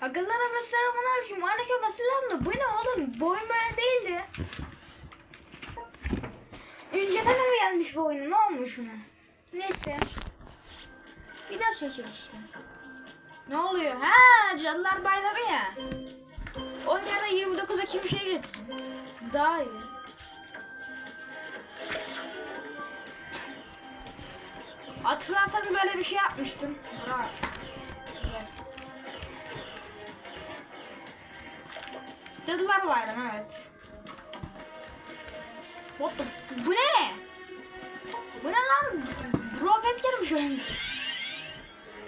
Akıllara ve selamun aleyküm. Aleyküm selam da bu ne oğlum? Bu oyun böyle değildi. Önceden mi gelmiş bu oyun? Ne olmuş buna? Neyse. Daha çekeceğiz işte. Ne oluyor? Ha, Cadılar Bayramı ya. Onun yerine 29 Ekim şey getirsin. Daha iyi. Hatırlarsanız böyle bir şey yapmıştım. Ha. Cadılar Bayramı evet. What the... Bu ne? Bu ne lan? Bro pes gelmiş.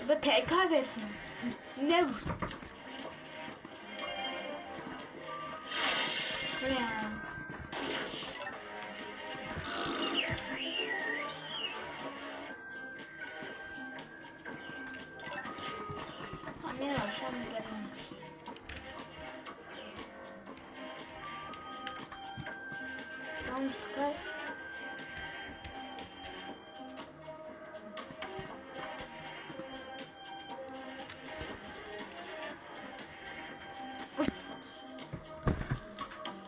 Bu da PK pes mi? Ne bu? Bu ne ya? Tamam Sky.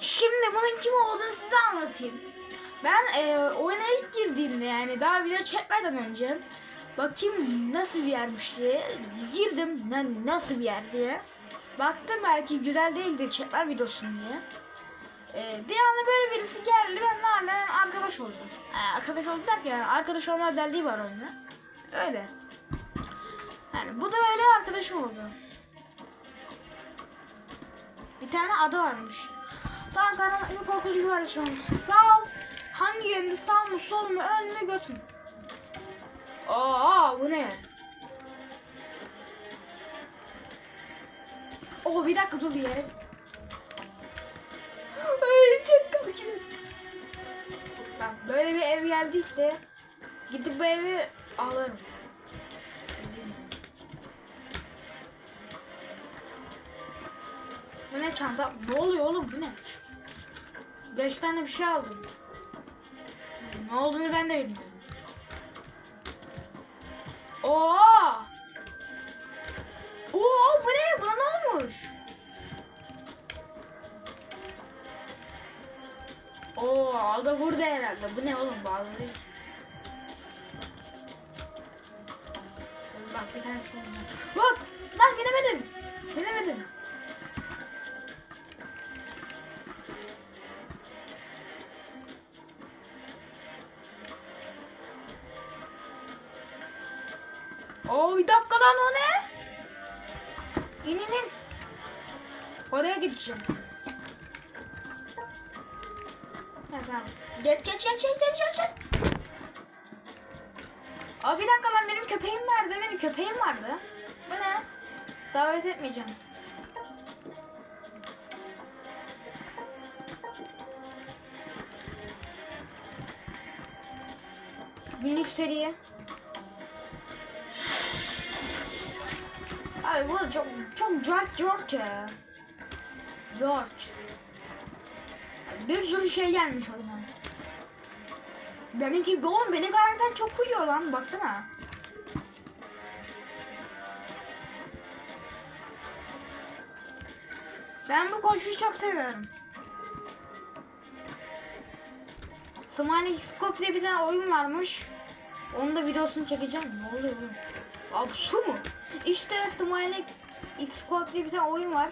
Şimdi bunun kim olduğunu size anlatayım. Ben e, oyuna ilk girdiğimde yani daha video çekmeden önce bakayım nasıl bir yermiş diye girdim yani nasıl bir yer diye. Baktım belki güzel değildir çekler videosun diye. E, bir anda böyle birisi geldi ben hala arkadaş oldum. E, arkadaş olduk derken yani arkadaş olma özelliği var oyunda. Öyle. Yani bu da böyle arkadaşım oldu. Bir tane adı varmış. Tamam karanlık korkutucu var şu an. Sağ ol. Hangi yönde sağ mı sol mu ön mü göt mü? Aa bu ne? Oo bir dakika dur bir yere. Ev geldiyse gidip bu evi alırım. Bu ne çanta? Ne oluyor oğlum bu ne? Beş tane bir şey aldım. Ne olduğunu ben de bilmiyorum. Oo! Oo bu ne? Buna ne olmuş? Oo da burada herhalde. Bu ne oğlum bazıları? Bak bir tanesi. Hop! Lan binemedim. Binemedim. Oo bir dakika lan o ne? İn in in. Oraya gideceğim. Tamam. Geç geç geç geç geç geç. Aa bir dakika lan benim köpeğim nerede? Benim köpeğim vardı. Bu ne? Davet etmeyeceğim. Günlük seriye. Abi bu çok çok George George. George. Bir sürü şey gelmiş oyuna. Benimki oğlum benim karakter çok uyuyor lan baksana. Ben bu koşuyu çok seviyorum. Smiley Scope diye bir tane oyun varmış. Onun da videosunu çekeceğim. Ne oluyor oğlum? Abi su mu? İşte Smiley Squad diye bir tane oyun var.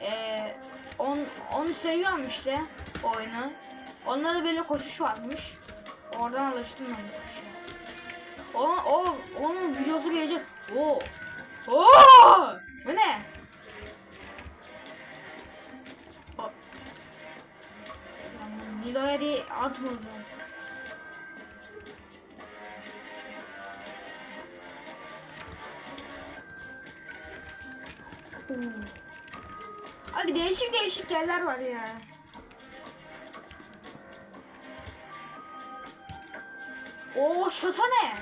Ee, on, onu seviyorum işte oyunu. Onda da böyle koşuş varmış. Oradan alıştım ben de koşuya. O, o, onun videosu gelecek. Oo. Oo! Bu ne? Nilo'ya diye atmadım. Değişik değişik yerler var ya. Oo şurası ne?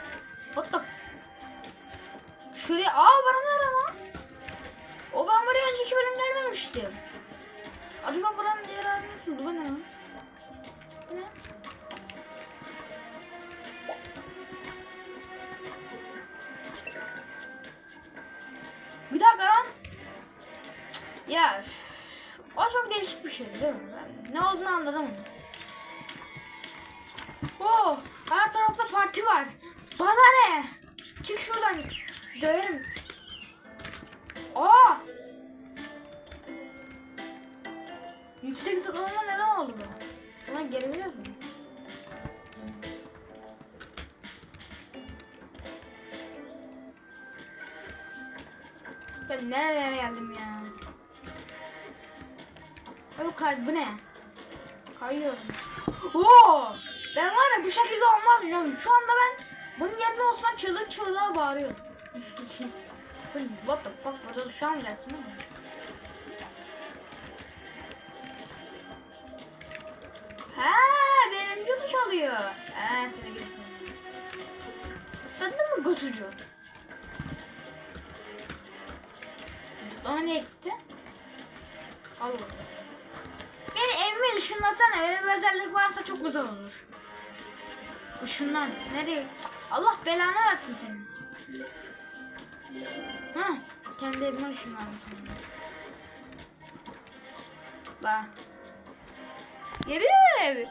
What the Şuraya aa bana ne lan? O ben buraya önceki bölüm gelmemiştim. Acaba buranın diğer hali nasıldı? Bu ne? Bu ne? Bir dakika. Ya o çok değişik bir şey değil mi? Ne olduğunu anladım. Oo, her tarafta parti var. Bana ne? Çık şuradan. Döverim. Aa! Yüksek zıplama neden oldu bu? Ulan geri biliyoruz mu? Ben nereye geldim ya? Abi kay bu ne? Kayıyorum. Oo! Ben var ya bu şekilde olmaz diyorum. Şu anda ben bunun yerine olsam çığlık çığlığa bağırıyorum. What the fuck? Burada düşamayacaksın değil mi? Ha, benim duş alıyor. Ha, seni gitsin. Isırdın mı götücü? Zıplama nereye gitti? Al bakalım. Işınlasana. Öyle bir özellik varsa çok güzel olur. Işınlan. Nereye? Allah belanı versin senin. Ha, kendi evime ışınlandım sonra. Bak. Yeni ev.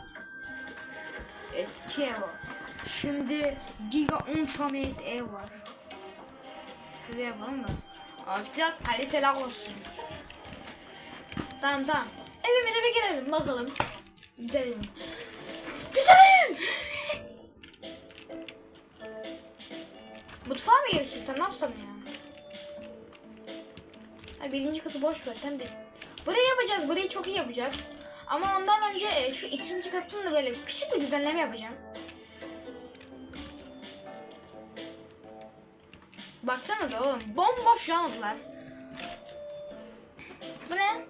Eski ev o. Şimdi Giga Ultra Made ev var. Şuraya yapalım da. Azıcık da olsun. Tamam tamam. Evimize bir girelim bakalım. Güzelim. Güzelim. Mutfağa mı geliştirsen ne yapsam ya? Ha, birinci katı boş ver sen bir. Burayı yapacağız. Burayı çok iyi yapacağız. Ama ondan önce e, şu ikinci katını da böyle küçük bir düzenleme yapacağım. Baksana da oğlum bomboş yandılar. Bu ne?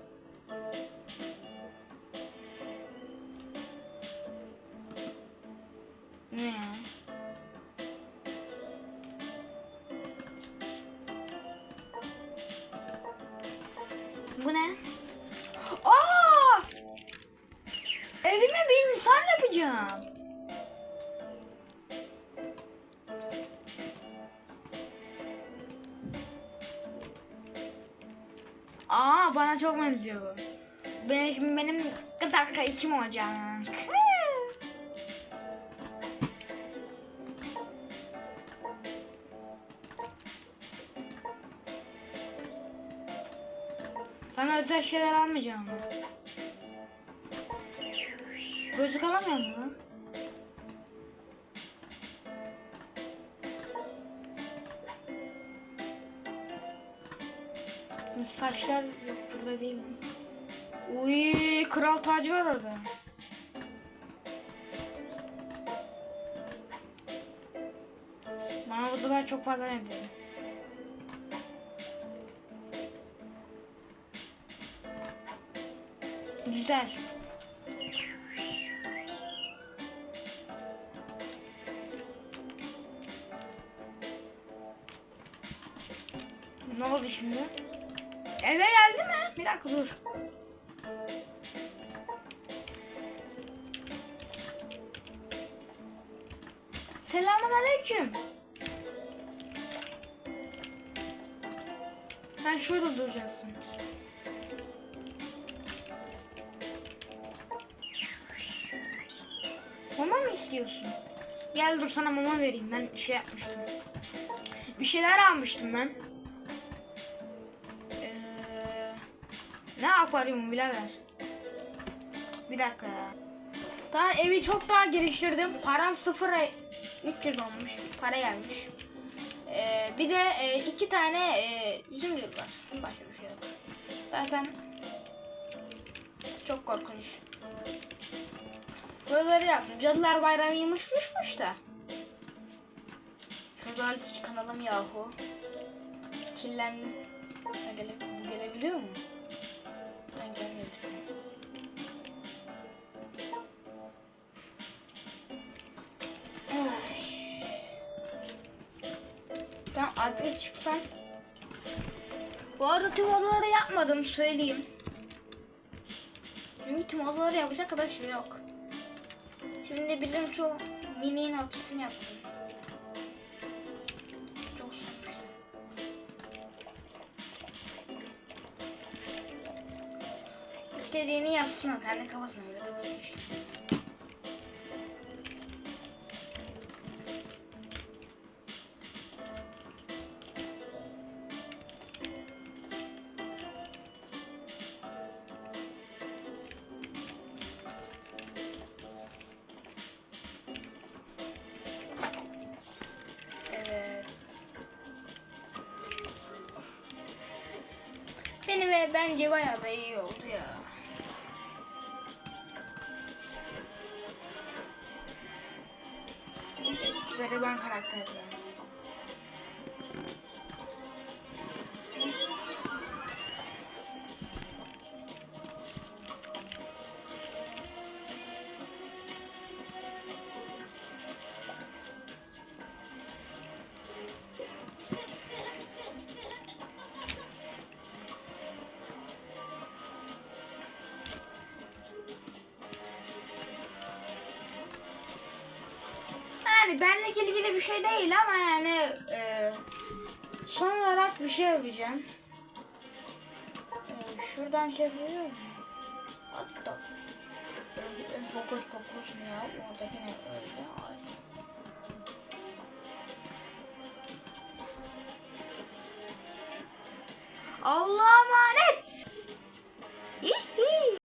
Bu ne? Aa! Evime bir insan yapacağım. Aa bana çok benziyor. Benim, benim kız arkadaşım olacak. Özel şeyler almayacağım. Gözlük alamıyor mu? Saçlar yok burada değil. Uy, kral tacı var orada. Bana bu sefer çok fazla benziyor. Güzel. Ne oldu şimdi? Eve geldi mi? Bir dakika dur. Selamun aleyküm. Sen şurada duracaksın. İstiyorsun? Gel dur sana mama vereyim. Ben şey yapmıştım. Bir şeyler almıştım ben. Ee, ne akvaryumu birader? Bir dakika ya. Daha evi çok daha geliştirdim. Param sıfıra 300 olmuş. Para gelmiş. Ee, bir de e, iki tane e, zümrüt var. Başka bir şey yok. Zaten çok korkunç. Buraları yaptım. Cadılar bayramıymışmışmış da. Şurada hiç kanalım yahu. Kirlendim. Sen gele, gelebiliyor mu? Sen. Ay. Ben artık çıksam. Bu arada tüm odaları yapmadım söyleyeyim. Çünkü tüm odaları yapacak kadar şey yok. Şimdi bizim şu miniğin altısını yaptım. Çok sıkıntı. İstediğini yapsın o kendi kafasına göre taksın işte. Benim ev bence bayağı da iyi oldu ya. Eskileri ben karakterlerim. Benle ilgili bir şey değil ama yani e, son olarak bir şey yapacağım. E, şuradan şey yapıyor mu? Hatta fokus fokus ya? Oradakine öyle. Ay. Allah'a emanet.